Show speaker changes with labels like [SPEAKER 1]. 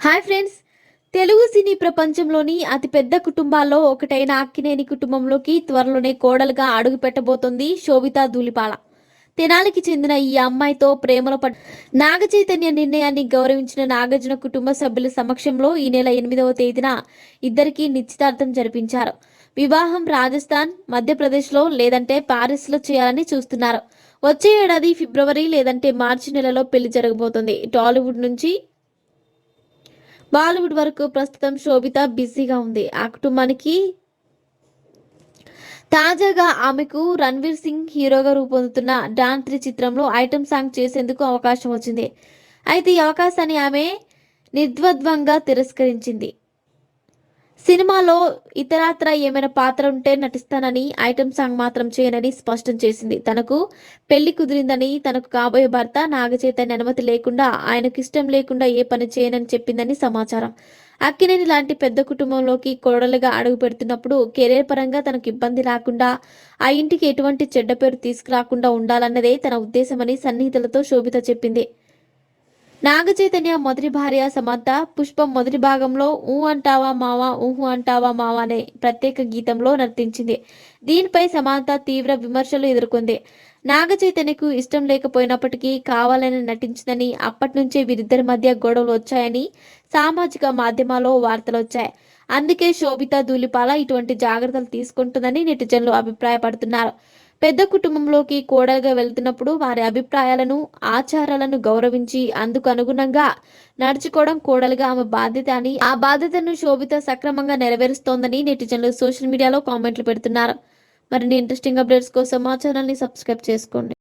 [SPEAKER 1] Hi friends. Telugu సినీ ప్రపంచంలోని అతిపెద్ద కుటుంబాల్లో ఒకటైన అక్కినేని కుటుంబంలోకి త్వరలోనే కోడలుగా అడుగు పెట్టబోతోంది శోభితా ధూళిపాల తెనాలికి చెందిన ఈ అమ్మాయితో ప్రేమలో పడ్ నాగ చైతన్య నిర్ణయాన్ని గౌరవించిన నాగార్జున కుటుంబ సభ్యుల సమక్షంలో ఈ నెల ఎనిమిదవ తేదీన ఇద్దరికి నిశ్చితార్థం జరిపించారు. వివాహం రాజస్థాన్ మధ్యప్రదేశ్లో లేదంటే పారిస్లో చేయాలని చూస్తున్నారు. వచ్చే ఏడాది ఫిబ్రవరి లేదంటే మార్చి నెలలో పెళ్ళి జరగబోతుంది. టాలీవుడ్ నుంచి బాలీవుడ్ వరకు ప్రస్తుతం శోభిత బిజీగా ఉంది. ఆ కుటుంబానికి తాజాగా ఆమెకు రణ్వీర్ సింగ్ హీరోగా రూపొందుతున్న డాన్ త్రీ చిత్రంలో ఐటమ్ సాంగ్ చేసేందుకు అవకాశం వచ్చింది. అయితే ఈ అవకాశాన్ని ఆమె నిర్ద్వంద్వంగా తిరస్కరించింది. సినిమాలో ఇతరాత్ర ఏమైనా పాత్ర ఉంటే నటిస్తానని ఐటమ్ సాంగ్ మాత్రం చేయనని స్పష్టం చేసింది. తనకు పెళ్ళి కుదిరిందని తనకు కాబోయే భర్త నాగచైతన్య అనుమతి లేకుండా ఆయనకు ఇష్టం లేకుండా ఏ పని చేయనని చెప్పిందని సమాచారం. అక్కినేని లాంటి పెద్ద కుటుంబంలోకి కోడలుగా అడుగు పెడుతున్నప్పుడు కెరీర్ పరంగా తనకు ఇబ్బంది రాకుండా ఆ ఇంటికి ఎటువంటి చెడ్డ పేరు తీసుకురాకుండా ఉండాలన్నదే తన ఉద్దేశమని సన్నిహితులతో శోభిత చెప్పింది. నాగచైతన్య మొదటి భార్య సమంత పుష్పం మొదటి భాగంలో ఊ అంటావా మావా ఊహు అంటావా మావా అనే ప్రత్యేక గీతంలో నర్తించింది. దీనిపై సమంత తీవ్ర విమర్శలు ఎదుర్కొంది. నాగచైతన్యకు ఇష్టం లేకపోయినప్పటికీ కావాలని నటించిందని అప్పటి నుంచే వీరిద్దరి మధ్య గొడవలు వచ్చాయని సామాజిక మాధ్యమాల్లో వార్తలు వచ్చాయి. అందుకే శోభిత ధూళిపాల ఇటువంటి జాగ్రత్తలు తీసుకుంటుందని నెటిజన్లు అభిప్రాయపడుతున్నారు. పెద్ద కుటుంబంలోకి కోడలుగా వెళ్తున్నప్పుడు వారి అభిప్రాయాలను ఆచారాలను గౌరవించి అందుకు అనుగుణంగా నడుచుకోవడం కోడలుగా ఆమె బాధ్యత అని ఆ బాధ్యతను శోభిత సక్రమంగా నెరవేరుస్తోందని నెటిజన్లు సోషల్ మీడియాలో కామెంట్లు పెడుతున్నారు. మరిన్ని ఇంట్రెస్టింగ్ అప్డేట్స్ కోసం మా ఛానల్ని సబ్స్క్రైబ్ చేసుకోండి.